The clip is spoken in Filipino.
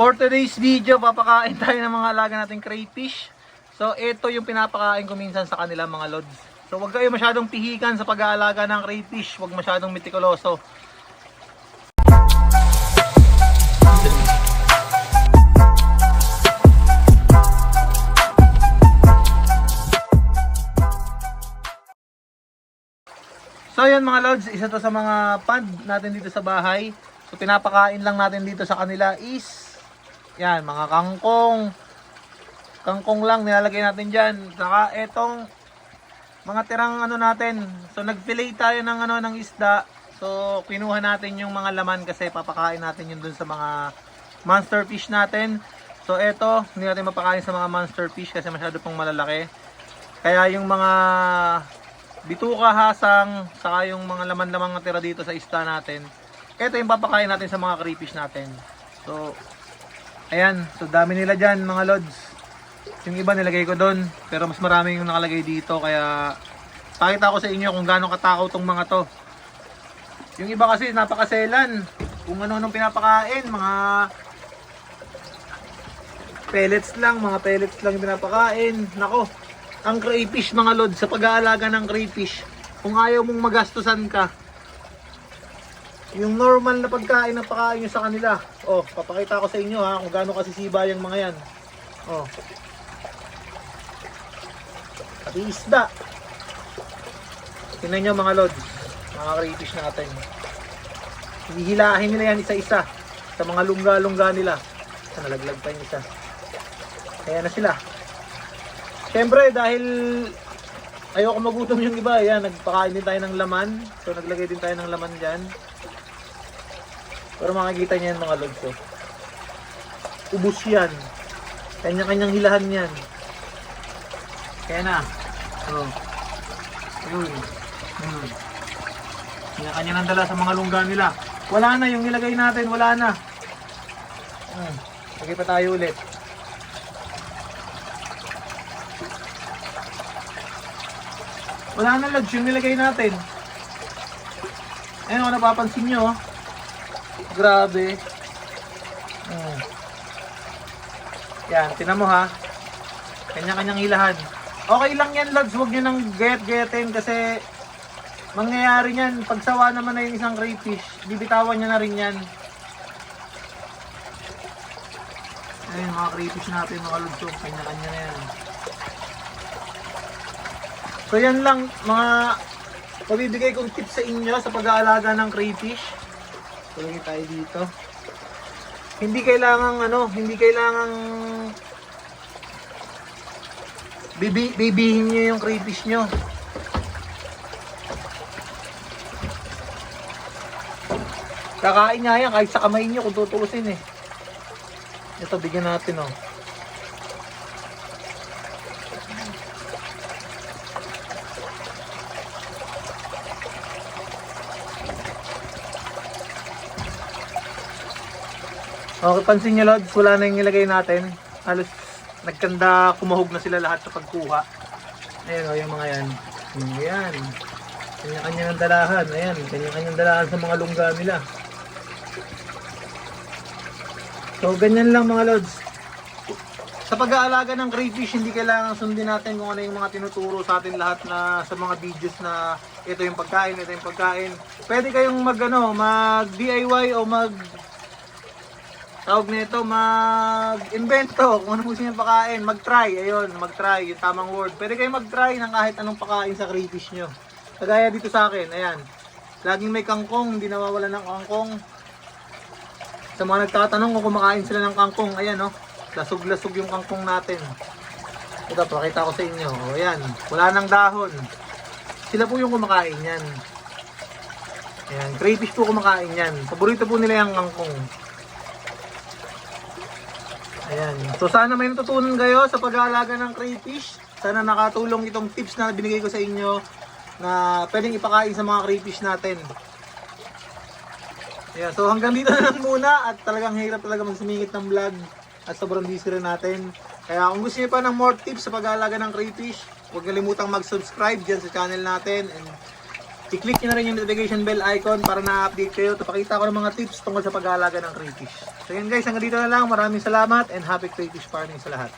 For today's video, papakain tayo ng mga alaga nating crayfish. So, ito yung pinapakain ko minsan sa kanila mga lods. So, huwag kayo masyadong pihikan sa pag-aalaga ng crayfish. Huwag masyadong mitikuloso. So yan mga lods, isa to sa mga pond natin dito sa bahay. So pinapakain lang natin dito sa kanila is yan, mga kangkong. Kangkong lang nilalagay natin diyan. Saka etong mga tirang ano natin. So nagfillet tayo ng ano ng isda. So kinuha natin yung mga laman kasi papakain natin yun dun sa mga monster fish natin. So eto, hindi natin mapakain sa mga monster fish kasi masyado pang malalaki. Kaya yung mga bituka, hasang, saka yung mga laman-lamang na tira dito sa isda natin. Ito yung papakain natin sa mga crayfish natin. So, ayan. So, dami nila dyan, mga lods. Yung iba nilagay ko doon, pero mas marami yung nakalagay dito. Kaya, pakita ko sa inyo kung gaano katakaw tong mga to. Yung iba kasi, napakaselan. Kung ano-anong pinapakain, mga pellets lang, mga pellets lang yung pinapakain. Nako, ang crayfish mga lod sa pag-aalaga ng crayfish kung ayaw mong magastusan ka yung normal na pagkain na pakain nyo sa kanila. Oh papakita ko sa inyo ha kung gaano kasisiba yung mga yan. Oh. Pati isda. Tingnan nyo mga lod mga crayfish natin. Hihilahin nila yan isa-isa sa mga lungga-lungga nila. Sa nalaglag pa yung isa. Kaya na sila. Siyempre, dahil ayoko magutom yung iba, yan, nagpakain din tayo ng laman. So, naglagay din tayo ng laman dyan. Pero makikita niyo yan mga lods, oh. Ubus yan. Kanya-kanyang hilahan yan. Kaya na. Oh. Yun. Hmm. Kanya-kanya nang dala sa mga lungga nila. Wala na yung nilagay natin, wala na. Hmm. Lagay pa tayo ulit. Wala na lods yung nilagay natin. Ayun, kung napapansin nyo, oh. Grabe. Hmm. Yan, tinan mo ha. Kanya-kanyang hilahan. Okay lang yan, lods. Huwag nyo nang get-getin kasi mangyayari yan. Pagsawa naman na yung isang crayfish, bibitawan nyo na rin yan. Ayun, mga crayfish natin, mga lods. oh. Kanya-kanya na yan. So yan lang mga mabibigay kong tips sa inyo sa pag-aalaga ng crayfish. Lagay tayo dito. Hindi kailangan ano, hindi kailangan bibi bibihin niyo yung crayfish nyo. Kakain nga yan kahit sa kamay nyo kung tutuusin eh. Ito bigyan natin oh. Okay, pansin nyo Lods, wala na yung nilagay natin. Halos nagkanda, kumahog na sila lahat sa pagkuha. Ayan o, yung mga yan. Hmm, Ayan. Kanya-kanya ng dalahan. Ayan, kanya-kanyang dalahan sa mga lungga nila. So, ganyan lang mga Lods. Sa pag-aalaga ng crayfish, hindi kailangan sundin natin kung ano yung mga tinuturo sa atin lahat na sa mga videos na ito yung pagkain, ito yung pagkain. Pwede kayong mag, ano, mag DIY o mag tawag nito mag-invento kung ano gusto niyo pakain, mag-try, ayun, mag-try, yung tamang word. Pwede kayo mag-try ng kahit anong pakain sa crayfish nyo. Kagaya dito sa akin, ayan. Laging may kangkong, hindi nawawala ng kangkong. Sa mga nagtatanong kung kumakain sila ng kangkong, ayan oh, lasog-lasog yung kangkong natin. Ito, pakita ko sa inyo. O, ayan, wala nang dahon. Sila po yung kumakain yan. Ayan, crayfish po kumakain yan. Paborito po nila yung kangkong. Ayan. So sana may natutunan kayo sa pag-aalaga ng crayfish. Sana nakatulong itong tips na binigay ko sa inyo na pwedeng ipakain sa mga crayfish natin. Ayan. So hanggang dito na lang muna at talagang hirap talaga magsumingit ng vlog at sobrang busy rin natin. Kaya kung gusto niyo pa ng more tips sa pag-aalaga ng crayfish, huwag kalimutang mag-subscribe dyan sa channel natin and i-click nyo na rin yung notification bell icon para na-update kayo. Tapakita ko ng mga tips tungkol sa pag-aalaga ng crayfish. So yun guys, hanggang dito na lang. Maraming salamat and happy crayfish farming sa lahat.